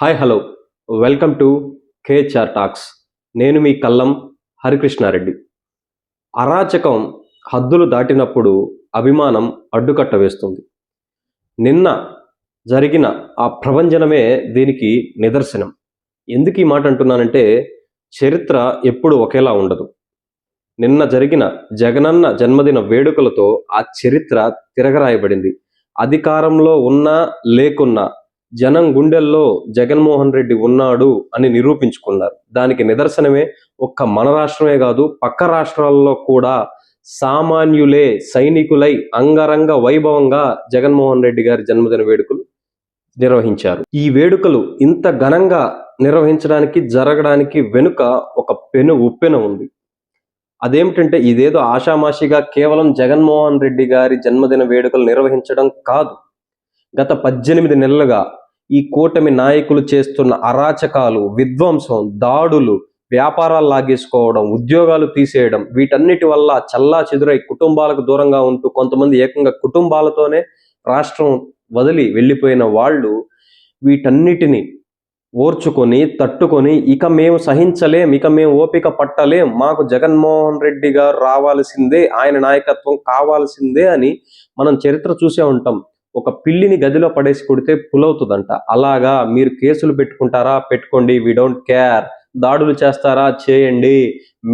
Hi hello. Welcome to KHR talks. నేను మీ కల్లం హరికృష్ణారెడ్డి. అరాచకం హద్దులు దాటినప్పుడు అభిమానం అడ్డుకట్ట వేస్తుంది. నిన్న జరిగిన ఆ ప్రభంజనమే దీనికి నిదర్శనం. ఎందుకు ఈ మాట అంటున్నానంటే చరిత్ర ఎప్పుడు ఒకేలా ఉండదు. నిన్న జరిగిన జగనన్న జన్మదిన వేడుకలతో ఆ చరిత్ర తిరగరాయబడింది. అధికారంలో ఉన్నా లేకున్నా జనం గుండెల్లో జగన్మోహన్ రెడ్డి ఉన్నాడు అని నిరూపించుకున్నారు. దానికి నిదర్శనమే ఒక్క మన రాష్ట్రమే కాదు పక్క రాష్ట్రాల్లో కూడా సామాన్యులే సైనికులై అంగరంగ వైభవంగా జగన్మోహన్ రెడ్డి గారి జన్మదిన వేడుకలు నిర్వహించారు. ఈ వేడుకలు ఇంత ఘనంగా నిర్వహించడానికి జరగడానికి వెనుక ఒక పెను ఉప్పెన ఉంది. అదేమిటంటే ఇదేదో ఆషామాషిగా కేవలం జగన్మోహన్ రెడ్డి గారి జన్మదిన వేడుకలు నిర్వహించడం కాదు. గత పద్దెనిమిది నెలలుగా ఈ కూటమి నాయకులు చేస్తున్న అరాచకాలు విధ్వంసం దాడులు వ్యాపారాలు లాగేసుకోవడం ఉద్యోగాలు తీసేయడం వీటన్నిటి వల్ల చల్లా చెదురై కుటుంబాలకు దూరంగా ఉంటూ కొంతమంది ఏకంగా కుటుంబాలతోనే రాష్ట్రం వదిలి వెళ్ళిపోయిన వాళ్ళు వీటన్నిటిని ఓర్చుకొని తట్టుకొని ఇక మేము సహించలేం ఇక మేము ఓపిక పట్టలేం మాకు జగన్మోహన్ రెడ్డి గారు రావాల్సిందే ఆయన నాయకత్వం కావాల్సిందే అని మనం చరిత్ర చూసే ఉంటాం. ఒక పిల్లిని గదిలో పడేసి కొడితే పులవుతుందంట. అలాగా మీరు కేసులు పెట్టుకుంటారా? పెట్టుకోండి. వి డోంట్ కేర్ దాడులు చేస్తారా? చేయండి.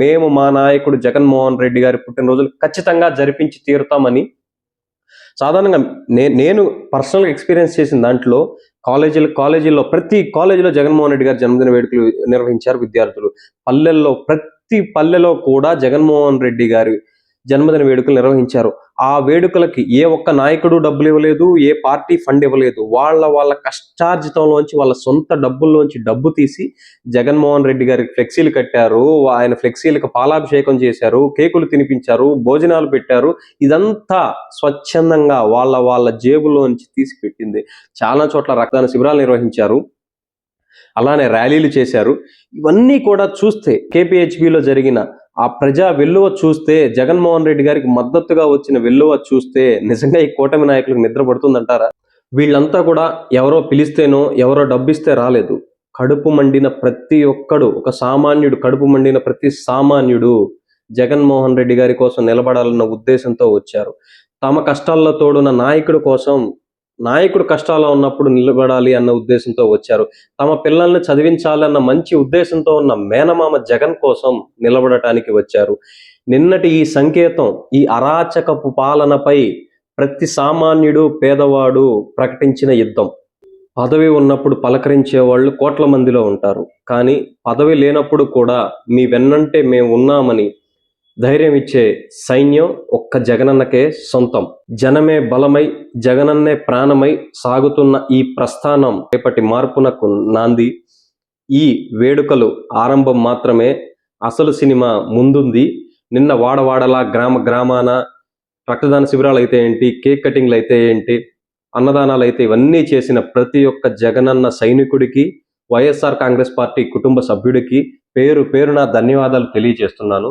మేము మా నాయకుడు జగన్మోహన్ రెడ్డి గారి పుట్టినరోజులు ఖచ్చితంగా జరిపించి తీరుతామని సాధారణంగా నే నేను పర్సనల్గా ఎక్స్పీరియన్స్ చేసిన దాంట్లో కాలేజీలు కాలేజీల్లో ప్రతి కాలేజీలో జగన్మోహన్ రెడ్డి గారు జన్మదిన వేడుకలు నిర్వహించారు విద్యార్థులు. పల్లెల్లో ప్రతి పల్లెలో కూడా జగన్మోహన్ రెడ్డి గారి జన్మదిన వేడుకలు నిర్వహించారు. ఆ వేడుకలకి ఏ ఒక్క నాయకుడు డబ్బులు ఇవ్వలేదు ఏ పార్టీ ఫండ్ ఇవ్వలేదు. వాళ్ళ వాళ్ళ కష్టార్జితంలోంచి వాళ్ళ సొంత డబ్బుల్లోంచి డబ్బు తీసి జగన్మోహన్ రెడ్డి గారికి ఫ్లెక్సీలు కట్టారు. ఆయన ఫ్లెక్సీలకు పాలాభిషేకం చేశారు కేకులు తినిపించారు భోజనాలు పెట్టారు. ఇదంతా స్వచ్ఛందంగా వాళ్ళ వాళ్ళ జేబులోంచి తీసి పెట్టింది చాలా చోట్ల రక్తదాన శిబిరాలు నిర్వహించారు. అలానే ర్యాలీలు చేశారు. ఇవన్నీ కూడా చూస్తే కేపీహెచ్బిలో జరిగిన ఆ ప్రజా వెల్లువ చూస్తే జగన్మోహన్ రెడ్డి గారికి మద్దతుగా వచ్చిన వెల్లువ చూస్తే నిజంగా ఈ కూటమి నాయకులకు నిద్ర పడుతుందంటారా? వీళ్ళంతా కూడా ఎవరో పిలిస్తేనో ఎవరో డబ్బిస్తే రాలేదు. కడుపు మండిన ప్రతి ఒక్కడు ఒక సామాన్యుడు కడుపు మండిన ప్రతి సామాన్యుడు జగన్మోహన్ రెడ్డి గారి కోసం నిలబడాలన్న ఉద్దేశంతో వచ్చారు. తమ కష్టాల్లో తోడున్న నాయకుడి కోసం నాయకుడు కష్టాల్లో ఉన్నప్పుడు నిలబడాలి అన్న ఉద్దేశంతో వచ్చారు. తమ పిల్లల్ని చదివించాలన్న మంచి ఉద్దేశంతో ఉన్న మేనమామ జగన్ కోసం నిలబడటానికి వచ్చారు. నిన్నటి ఈ సంకేతం ఈ అరాచకపు పాలనపై ప్రతి సామాన్యుడు పేదవాడు ప్రకటించిన యుద్ధం. పదవి ఉన్నప్పుడు పలకరించే వాళ్ళు కోట్ల మందిలో ఉంటారు. కానీ పదవి లేనప్పుడు కూడా మీ వెన్నంటే మేము ఉన్నామని ధైర్యం ఇచ్చే సైన్యం ఒక్క జగనన్నకే సొంతం. జనమే బలమై జగనన్నే ప్రాణమై సాగుతున్న ఈ ప్రస్థానం రేపటి మార్పునకు నాంది. ఈ వేడుకలు ఆరంభం మాత్రమే. అసలు సినిమా ముందుంది. నిన్న వాడవాడలా గ్రామ గ్రామాన రక్తదాన శిబిరాలు అయితే ఏంటి కేక్ కటింగ్లు అయితే ఏంటి అన్నదానాలు అయితే ఇవన్నీ చేసిన ప్రతి ఒక్క జగనన్న సైనికుడికి వైఎస్ఆర్ కాంగ్రెస్ పార్టీ కుటుంబ సభ్యుడికి పేరు పేరున ధన్యవాదాలు తెలియజేస్తున్నాను.